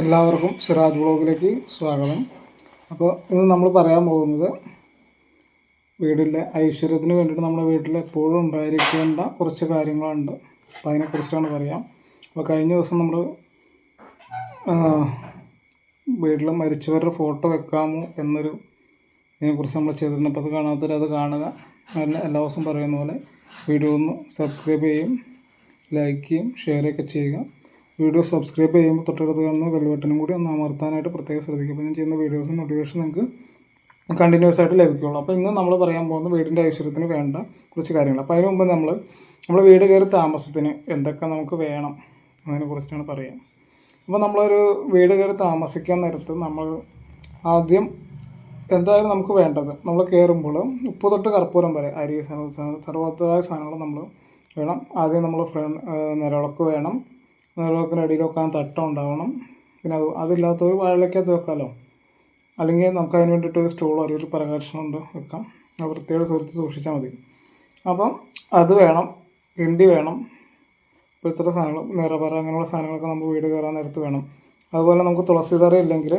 എല്ലാവർക്കും സിറാജ് ബ്ലോഗിലേക്ക് സ്വാഗതം. അപ്പോൾ ഇന്ന് നമ്മൾ പറയാൻ പോകുന്നത് വീടിന്റെ ഐശ്വര്യത്തിന് വേണ്ടിയിട്ട് നമ്മുടെ വീട്ടിൽ എപ്പോഴും ഉണ്ടായിരിക്കേണ്ട കുറച്ച് കാര്യങ്ങളുണ്ട്. അപ്പോൾ അതിനെക്കുറിച്ചിട്ടാണ് പറയാം. അപ്പോൾ കഴിഞ്ഞ ദിവസം നമ്മൾ വീട്ടിൽ മരിച്ചവരുടെ ഫോട്ടോ വെക്കാമോ എന്നൊരു ഇതിനെക്കുറിച്ച് നമ്മൾ ചെയ്തിട്ടുണ്ട് അപ്പോൾ അത് കാണാത്തവർ അത് കാണുക. എല്ലാ ദിവസവും പറയുന്ന പോലെ വീഡിയോ ഒന്ന് സബ്സ്ക്രൈബ് ചെയ്യും ലൈക്ക് ചെയ്യും ഷെയർ ഒക്കെ ചെയ്യുക. വീഡിയോ സബ്സ്ക്രൈബ് ചെയ്യുമ്പോൾ തൊട്ടടുത്ത് കാണുന്ന ബെൽ ബട്ടനും കൂടി ഒന്ന് അമർത്താനായിട്ട് പ്രത്യേകം ശ്രദ്ധിക്കുക. അപ്പോൾ ഞാൻ ചെയ്യുന്ന വീഡിയോസ് നോട്ടിഫിക്കേഷൻ നിങ്ങൾക്ക് കണ്ടിന്യൂസ് ആയിട്ട് ലഭിക്കുകയുള്ളൂ അപ്പോൾ ഇന്ന് നമ്മൾ പറയാൻ പോകുന്ന വീടിന്റെ ഐശ്വര്യത്തിന് വേണ്ട കുറച്ച് കാര്യങ്ങൾ. അപ്പോൾ അതിന് മുമ്പ് നമ്മൾ നമ്മൾ വീട് കയറി താമസത്തിന് എന്തൊക്കെ നമുക്ക് വേണം അതിനെക്കുറിച്ചിട്ടാണ് പറയുക അപ്പോൾ നമ്മളൊരു വീട് കയറി താമസിക്കാൻ നേരത്ത് നമ്മൾ ആദ്യം എന്തായാലും നമുക്ക് വേണ്ടത് നമ്മൾ കയറുമ്പോൾ ഉപ്പ് തൊട്ട് കർപ്പൂരം വരെ അരി സ- സർവതായ സാധനങ്ങൾ നമ്മൾ വേണം. ആദ്യം നമ്മൾ ഫ്രണ്ട് നിലവിളക്ക് വേണം. നിലവിളക്കിന് അടിയിൽ വെക്കാൻ തട്ടം ഉണ്ടാവണം. പിന്നെ അത് അതില്ലാത്തൊരു വാഴയ്ക്കകത്ത് വെക്കാമല്ലോ അല്ലെങ്കിൽ നമുക്ക് അതിന് വേണ്ടിയിട്ട് ഒരു സ്റ്റൂളോ അല്ലെങ്കിൽ ഒരു ഉണ്ട് വെക്കാം. അത് വൃത്തിയോടെ സുഹൃത്ത് സൂക്ഷിച്ചാൽ മതി. അപ്പം അത് വേണം കിണ്ടി വേണം ഇപ്പോൾ ഇത്ര സാധനങ്ങൾ നിറപറ അങ്ങനെയുള്ള സാധനങ്ങളൊക്കെ നമുക്ക് വീട് കയറാൻ നേരത്ത് വേണം. അതുപോലെ നമുക്ക് തുളസി തറ ഇല്ലെങ്കിൽ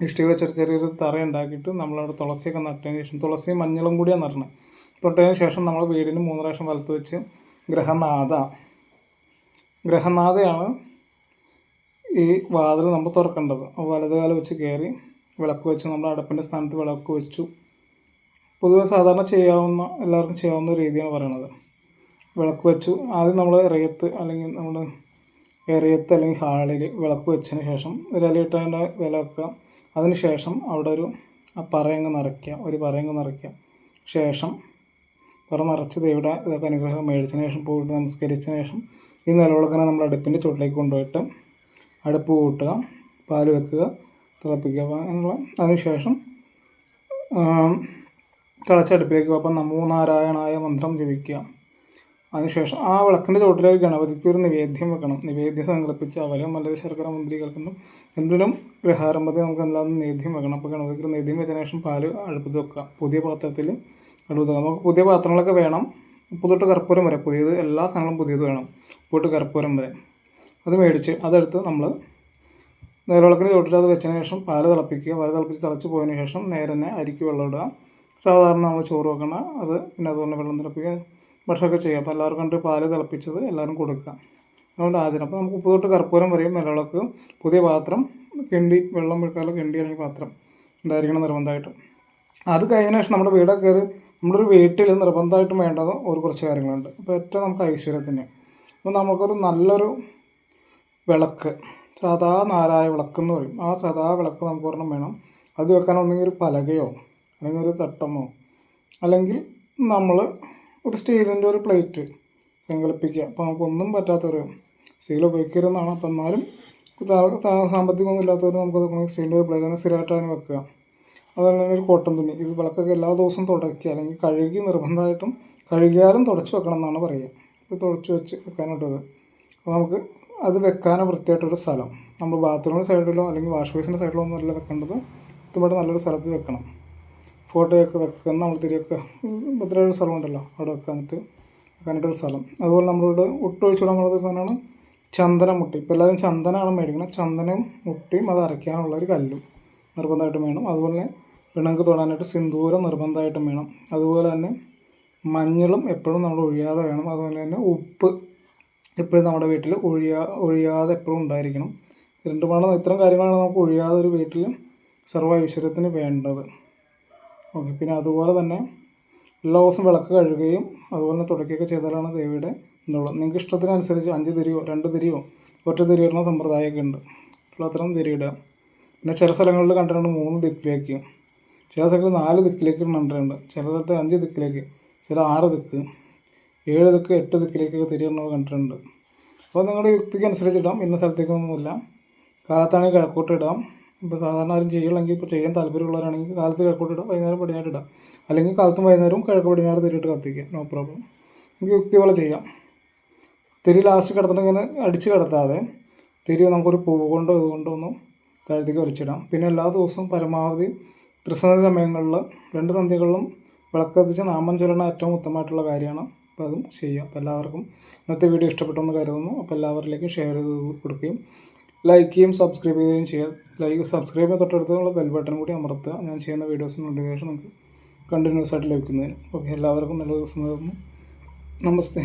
ഇഷ്ടിക വെച്ചൊരു ചെറിയൊരു തറ ഉണ്ടാക്കിയിട്ട് നമ്മളവിടെ തുളസിയൊക്കെ നട്ടതിന് ശേഷം തുളസിയും മഞ്ഞളും കൂടിയാണ് നടണം തൊട്ടതിന് ശേഷം നമ്മൾ വീടിന് മൂന്ന് പ്രാവശ്യം വലത്ത് വെച്ച് ഗ്രഹനാഥ ഗ്രഹനാഥയാണ് ഈ വാതിൽ നമ്മൾ തുറക്കേണ്ടത്. വലതുകാലം വെച്ച് കയറി വിളക്ക് വെച്ച് നമ്മൾ അടുപ്പിന്റെ സ്ഥാനത്ത് വിളക്ക് വെച്ചു. പൊതുവെ സാധാരണ ചെയ്യാവുന്ന എല്ലാവർക്കും ചെയ്യാവുന്ന രീതിയാണ് പറയണത്. വിളക്ക് വെച്ചു. ആദ്യം നമ്മൾ ഇറയത്ത് അല്ലെങ്കിൽ നമ്മൾ ഇറയത്ത് അല്ലെങ്കിൽ ഹാളിൽ വിളക്ക് വെച്ചതിന് ശേഷം ഒരു ഇലയിട്ടതിന്റെ വില വെക്കുക. അതിന് ശേഷം അവിടെ ഒരു പറയങ്ങ് നിറയ്ക്കുക. ഒരു പറയങ്ങ് നിറയ്ക്കുക. ശേഷം പറ നിറച്ച് ദൈവയുടെ ഇതൊക്കെ അനുഗ്രഹം മേടിച്ചതിന് ശേഷം പോയിട്ട് നമസ്കരിച്ചതിന് ശേഷം ഈ നിലവിളക്കിനെ നമ്മൾ അടുപ്പിന്റെ ചുവട്ടിലേക്ക് കൊണ്ടുപോയിട്ട് അടുപ്പ് കൂട്ടുക പാൽ വെക്കുക തിളപ്പിക്കുക അങ്ങനെയുള്ള അതിനുശേഷം തിളച്ചടുപ്പിലേക്ക് അപ്പം നമോ നാരായണായ മന്ത്രം ജപിക്കുക. അതിനുശേഷം ആ വിളക്കിന്റെ ചുവട്ടിലേക്ക് ഗണപതിക്ക് ഒരു നിവേദ്യം വെക്കണം. നിവേദ്യം സങ്കല്പിച്ച് അവലും അല്ലെങ്കിൽ ശർക്കര മുന്തിരി കേൾക്കുന്നു എന്തിനും ഗ്രഹാരംഭത്തിൽ നമുക്ക് എന്തായാലും നിവേദ്യം വെക്കണം. അപ്പോൾ ഗണപതിക്ക് ഒരു നിവേദ്യം വെച്ചതിന് ശേഷം പാൽ അടുപ്പത്ത് വെക്കുക. പുതിയ പാത്രത്തിൽ അടുപ്പത്ത്. നമുക്ക് പുതിയ പാത്രങ്ങളൊക്കെ വേണം. ഉപ്പുതൊട്ട് കർപ്പൂരം വരെ പുതിയത് എല്ലാ സാധനങ്ങളും പുതിയത് വേണം. പുതുട്ട് കർപ്പൂരം വരെ. അത് മേടിച്ച് അതെടുത്ത് നമ്മൾ നേരവിളക്കിന് ചോട്ടിൽ അത് വെച്ചതിന് ശേഷം പാൽ തിളപ്പിക്കുക. പാൽ തിളപ്പിച്ച് തിളച്ച് പോയതിന് ശേഷം നേരെ തന്നെ അരിക്ക് വെള്ളം ഇടുക. സാധാരണ നമ്മൾ ചോറ് വെക്കണം അത് പിന്നെ അതുകൊണ്ട് വെള്ളം തിളപ്പിക്കുക. ഭക്ഷണമൊക്കെ ചെയ്യുക. അപ്പോൾ എല്ലാവർക്കും കണ്ട് പാൽ തിളപ്പിച്ചത് എല്ലാവരും കൊടുക്കുക. അതുകൊണ്ട് ആചരണം അപ്പോൾ നമുക്ക് ഉപ്പ് തൊട്ട് കർപ്പൂരം വരെയും നിലവിളക്ക് പുതിയ പാത്രം കിണ്ടി വെള്ളം വെക്കാനുള്ള കിണ്ടി അല്ലെങ്കിൽ പാത്രം ഉണ്ടായിരിക്കണം നിർബന്ധമായിട്ടും. അത് കഴിഞ്ഞ ശേഷം നമ്മുടെ വീടൊക്കെ നമ്മളൊരു വീട്ടിൽ നിർബന്ധമായിട്ടും വേണ്ടത് ഒരു കുറച്ച് കാര്യങ്ങളുണ്ട്. അപ്പോൾ ഏറ്റവും നമുക്ക് ഐശ്വര്യത്തിന്. അപ്പോൾ നമുക്കൊരു നല്ലൊരു വിളക്ക് സദാ നാരായ വിളക്ക് എന്ന് പറയും. ആ സദാ വിളക്ക് നമുക്ക് ഒരെണ്ണം വേണം. അത് വെക്കാൻ ഒന്നെങ്കിൽ ഒരു പലകയോ അല്ലെങ്കിൽ ഒരു തട്ടമോ അല്ലെങ്കിൽ നമ്മൾ ഒരു സ്റ്റീലിന്റെ ഒരു പ്ലേറ്റ് സങ്കല്പിക്കുക. അപ്പോൾ നമുക്കൊന്നും പറ്റാത്തൊരു സ്റ്റീൽ ഉപയോഗിക്കരുതെന്നാണ്. അപ്പോൾ എന്നാലും സാമ്പത്തികമൊന്നും ഇല്ലാത്തവർ നമുക്ക് സ്റ്റീലിന്റെ ഒരു പ്ലേറ്റ് സ്ഥിരമായിട്ട് അതിന് വെക്കുക. അതുപോലെ തന്നെ ഒരു കോട്ടൺ തുണി. ഇത് വിളക്കൊക്കെ എല്ലാ ദിവസവും തുടയ്ക്കുക. അല്ലെങ്കിൽ കഴുകി നിർബന്ധമായിട്ടും കഴുകിയാലും തുടച്ച് വെക്കണം എന്നാണ് പറയുക. ഇത് തുടച്ച് വെച്ച് വെക്കാനായിട്ടത് അപ്പോൾ നമുക്ക് അത് വെക്കാനോ വൃത്തിയായിട്ടൊരു സ്ഥലം. നമ്മൾ ബാത്റൂമിന്റെ സൈഡിലോ അല്ലെങ്കിൽ വാഷ് ബേസിന്റെ സൈഡിലോ ഒന്നും അല്ല വെക്കേണ്ടത്. കൃത്യമായിട്ട് നല്ലൊരു സ്ഥലത്ത് വെക്കണം. ഫോട്ടോയൊക്കെ വെക്കുന്ന നമ്മൾ തിരിയൊക്കെ ഒരു സ്ഥലമുണ്ടല്ലോ അവിടെ വെക്കാനിട്ട് വെക്കാനായിട്ടൊരു സ്ഥലം. അതുപോലെ നമ്മളിവിടെ ഒട്ടൊഴിച്ചുവിടാൻ നമ്മളൊരു സാധനമാണ് ചന്ദന മുട്ടി ഇപ്പോൾ എല്ലാവരും ചന്ദനമാണ് മേടിക്കുന്നത്. ചന്ദനം മുട്ടിയും അത് അരയ്ക്കാനുള്ള ഒരു കല്ലും നിർബന്ധമായിട്ടും വേണം. അതുപോലെ പിണക്ക് തൊടാനായിട്ട് സിന്ദൂരം നിർബന്ധമായിട്ടും വേണം. അതുപോലെ തന്നെ മഞ്ഞളും എപ്പോഴും നമ്മൾ ഒഴിയാതെ വേണം. അതുപോലെ തന്നെ ഉപ്പ് എപ്പോഴും നമ്മുടെ വീട്ടിൽ ഒഴിയാ ഒഴിയാതെ എപ്പോഴും ഉണ്ടായിരിക്കണം. രണ്ടുമാണ് ഇത്തരം കാര്യങ്ങളാണ് നമുക്ക് ഒഴിയാതെ ഒരു വീട്ടിൽ സർവ ഐശ്വര്യത്തിന് വേണ്ടത്. ഓക്കെ പിന്നെ അതുപോലെ തന്നെ എല്ലാ ദിവസവും വിളക്ക് കഴുകുകയും അതുപോലെ തന്നെ തുടക്കുകയൊക്കെ ചെയ്താലാണ് ദേവിയുടെ എന്നുള്ളത് നിങ്ങൾക്ക് ഇഷ്ടത്തിനനുസരിച്ച് അഞ്ച് തിരിയോ രണ്ട് തിരിയോ ഒറ്റ തിരി ഇടുന്ന സമ്പ്രദായമൊക്കെ ഉണ്ട്. അത്രയും തിരിയിടുക പിന്നെ ചില സ്ഥലങ്ങളിൽ കണ്ടിട്ടുണ്ട് മൂന്ന് ദിക്കിലേക്ക്. ചില സ്ഥലത്ത് നാല് ദിക്കിലേക്ക് കണ്ടിട്ടുണ്ട്. ചില സ്ഥലത്ത് അഞ്ച് ദിക്കിലേക്ക് ചില ആറ് ദിക്ക് ഏഴ് ദിക്ക് എട്ട് ദിക്കിലേക്കൊക്കെ തിരിയിടുന്നത് കണ്ടിട്ടുണ്ട്. അപ്പോൾ നിങ്ങളുടെ യുക്തിക്ക് അനുസരിച്ചിടാം ഇന്ന സ്ഥലത്തേക്കൊന്നുമില്ല. കാലത്താണെങ്കിൽ കിഴക്കോട്ട് ഇടാം. ഇപ്പോൾ സാധാരണ ആരും ചെയ്യണമെങ്കിൽ ഇപ്പോൾ ചെയ്യാൻ താല്പര്യമുള്ളവരാണെങ്കിൽ കാലത്ത് കിഴക്കോട്ട് ഇടാം വൈകുന്നേരം പടിഞ്ഞാറ് ഇടാം. അല്ലെങ്കിൽ കാലത്തും വൈകുന്നേരവും കിഴക്ക് പടിഞ്ഞാറ് തിരിയിട്ട് കത്തിക്കുക. No problem. നമുക്ക് യുക്തി പോലെ ചെയ്യാം. തിരി ലാസ്റ്റ് കിടത്തിട്ട് ഇങ്ങനെ അടിച്ച് കിടത്താതെ തിരി നമുക്കൊരു പൂവ് കൊണ്ടോ ഇതുകൊണ്ടോ ഒന്നും താഴത്തേക്ക് വലിച്ചിടാം. പിന്നെ എല്ലാ ദിവസവും പരമാവധി ത്രിസന്ധി സമയങ്ങളിൽ രണ്ട് സന്ധ്യകളിലും വിളക്ക് കത്തിച്ച് നാമം ചൊല്ലണ ഏറ്റവും ഉത്തമമായിട്ടുള്ള കാര്യമാണ്. അപ്പോൾ അതും ചെയ്യുക അപ്പോൾ എല്ലാവർക്കും ഇന്നത്തെ വീഡിയോ ഇഷ്ടപ്പെട്ടു എന്ന് കരുതുന്നു. അപ്പോൾ എല്ലാവരിലേക്കും ഷെയർ ചെയ്ത് കൊടുക്കുകയും ലൈക്ക് ചെയ്യും സബ്സ്ക്രൈബ് ചെയ്യുകയും ചെയ്യുക ലൈക്ക് സബ്സ്ക്രൈബ് ചെയ്യുന്ന തൊട്ടടുത്തുള്ള ബെൽ ബട്ടൺ കൂടി അമർത്തുക. ഞാൻ ചെയ്യുന്ന വീഡിയോസിന് നോട്ടിഫിക്കേഷൻ നിങ്ങൾക്ക് കണ്ടിന്യൂസ് ആയിട്ട് ലഭിക്കുന്നതിന്. ഓക്കെ എല്ലാവർക്കും നല്ല ദിവസം നേരുന്നു നമസ്തേ.